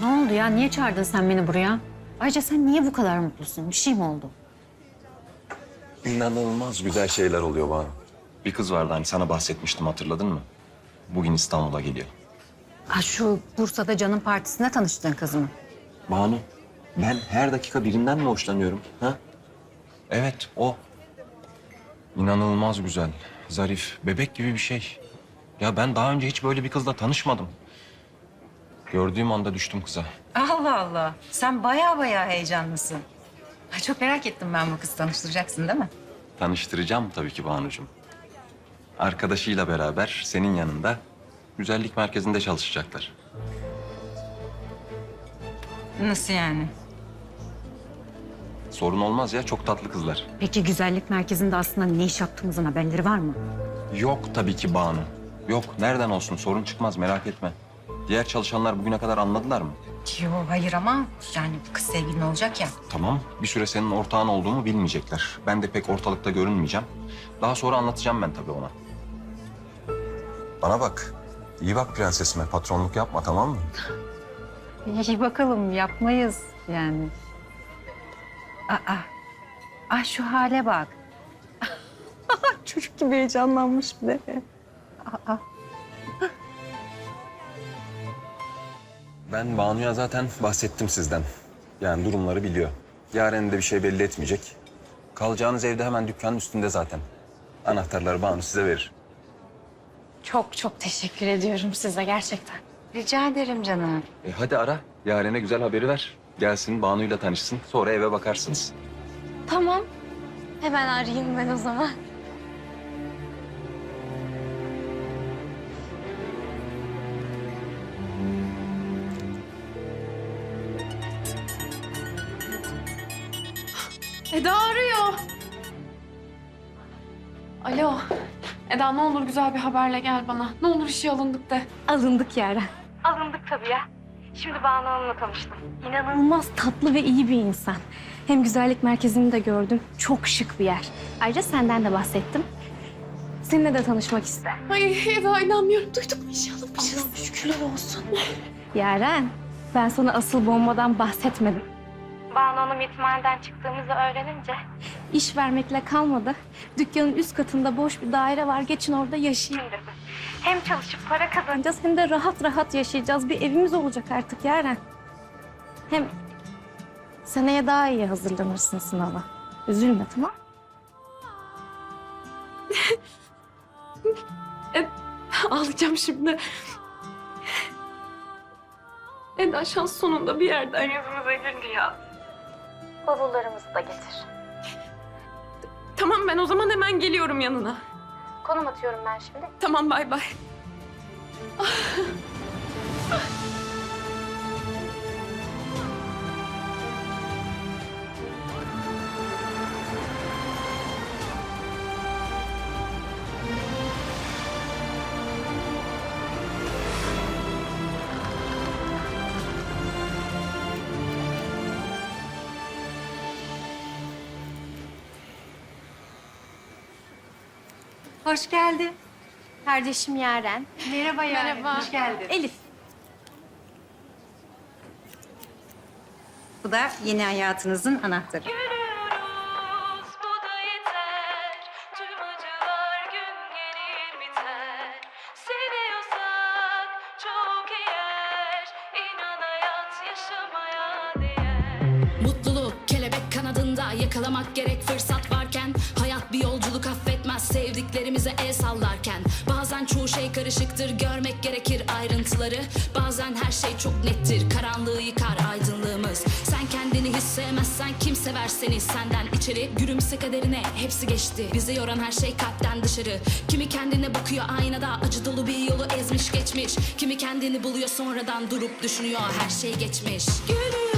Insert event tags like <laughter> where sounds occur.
Ne oldu ya? Niye çağırdın sen beni buraya? Ayrıca sen niye bu kadar mutlusun? Bir şey mi oldu? İnanılmaz güzel şeyler oluyor bana. Bir kız vardı hani sana bahsetmiştim hatırladın mı? Bugün İstanbul'a geliyor. Ha şu Bursa'da Can'ın partisinde tanıştığın kız mı? Banu, ben her dakika birinden mi hoşlanıyorum? Ha? Evet, o. İnanılmaz güzel, zarif, bebek gibi bir şey. Ya ben daha önce hiç böyle bir kızla tanışmadım. Gördüğüm anda düştüm kıza. Allah Allah. Sen baya baya heyecanlısın. Ay çok merak ettim ben bu kızı tanıştıracaksın değil mi? Tanıştıracağım tabii ki Banucuğum. Arkadaşıyla beraber senin yanında güzellik merkezinde çalışacaklar. Nasıl yani? Sorun olmaz ya, çok tatlı kızlar. Peki güzellik merkezinde aslında ne iş yaptığımızın haberleri var mı? Yok tabii ki Banu. Yok, nereden olsun sorun çıkmaz merak etme. Diğer çalışanlar bugüne kadar anladılar mı? Yo hayır ama yani bu kız sevgilin olacak ya. Tamam, bir süre senin ortağın olduğumu bilmeyecekler. Ben de pek ortalıkta görünmeyeceğim. Daha sonra anlatacağım ben tabii ona. Bana bak, iyi bak prensesime. Patronluk yapma tamam mı? İyi bakalım yapmayız yani. Aa, ah şu hale bak. <laughs> Çocuk gibi heyecanlanmış bir de. Ben Banu'ya zaten bahsettim sizden. Yani durumları biliyor. Yarın de bir şey belli etmeyecek. Kalacağınız evde hemen dükkanın üstünde zaten. Anahtarları Banu size verir. Çok çok teşekkür ediyorum size gerçekten. Rica ederim canım. E hadi ara. Yaren'e güzel haberi ver. Gelsin Banu'yla tanışsın. Sonra eve bakarsınız. Tamam. Hemen arayayım ben o zaman. Eda arıyor. Alo. Eda ne olur güzel bir haberle gel bana. Ne olur işe alındık de. Alındık Yaren. Alındık tabii ya. Şimdi Banu Hanım'la tanıştım. İnanılmaz tatlı ve iyi bir insan. Hem güzellik merkezini de gördüm. Çok şık bir yer. Ayrıca senden de bahsettim. Seninle de tanışmak ister. Ay Eda inanmıyorum. Duyduk mu işe alınmışız? Allah'ım şükürler olsun. Yaren, ben sana asıl bombadan bahsetmedim. Banu Hanım yetimhaneden çıktığımızı öğrenince... iş vermekle kalmadı. Dükkanın üst katında boş bir daire var. Geçin orada yaşayın dedi. Hem çalışıp para kazanacağız hem de rahat rahat yaşayacağız. Bir evimiz olacak artık Yaren. Hem seneye daha iyi hazırlanırsın sınava. Üzülme tamam <laughs> Ağlayacağım şimdi. Eda şans sonunda bir yerden yüzümüze güldü ya. Bavullarımızı da getir. Tamam ben o zaman hemen geliyorum yanına. Konum atıyorum ben şimdi. Tamam bay bay. Hoş geldin. Kardeşim Yaren. Merhaba Merhaba. Hoş geldin. Elif. Bu da yeni hayatınızın anahtarı. Gülüyoruz bu da yeter Tüm acılar gün gelir biter Seviyorsak çok eğer İnan hayat yaşamaya değer Mutluluk kelebek kanadında yakalamak gerek fırsat varken Hayat bir yolculuk affetmez sevdiklerimize el sallarken. Bazen çoğu şey karışıktır görmek gerekir ayrıntıları. Bazen her şey çok nettir karanlığı yıkar aydınlığımız. Sen kendini hiç sevmezsen kim sever seni? Senden içeri Gülümse kaderine hepsi geçti. Bizi yoran her şey kalpten dışarı. Kimi kendine bakıyor aynada acı dolu bir yolu ezmiş geçmiş. Kimi kendini buluyor sonradan durup düşünüyor her şey geçmiş. Gülüyoruz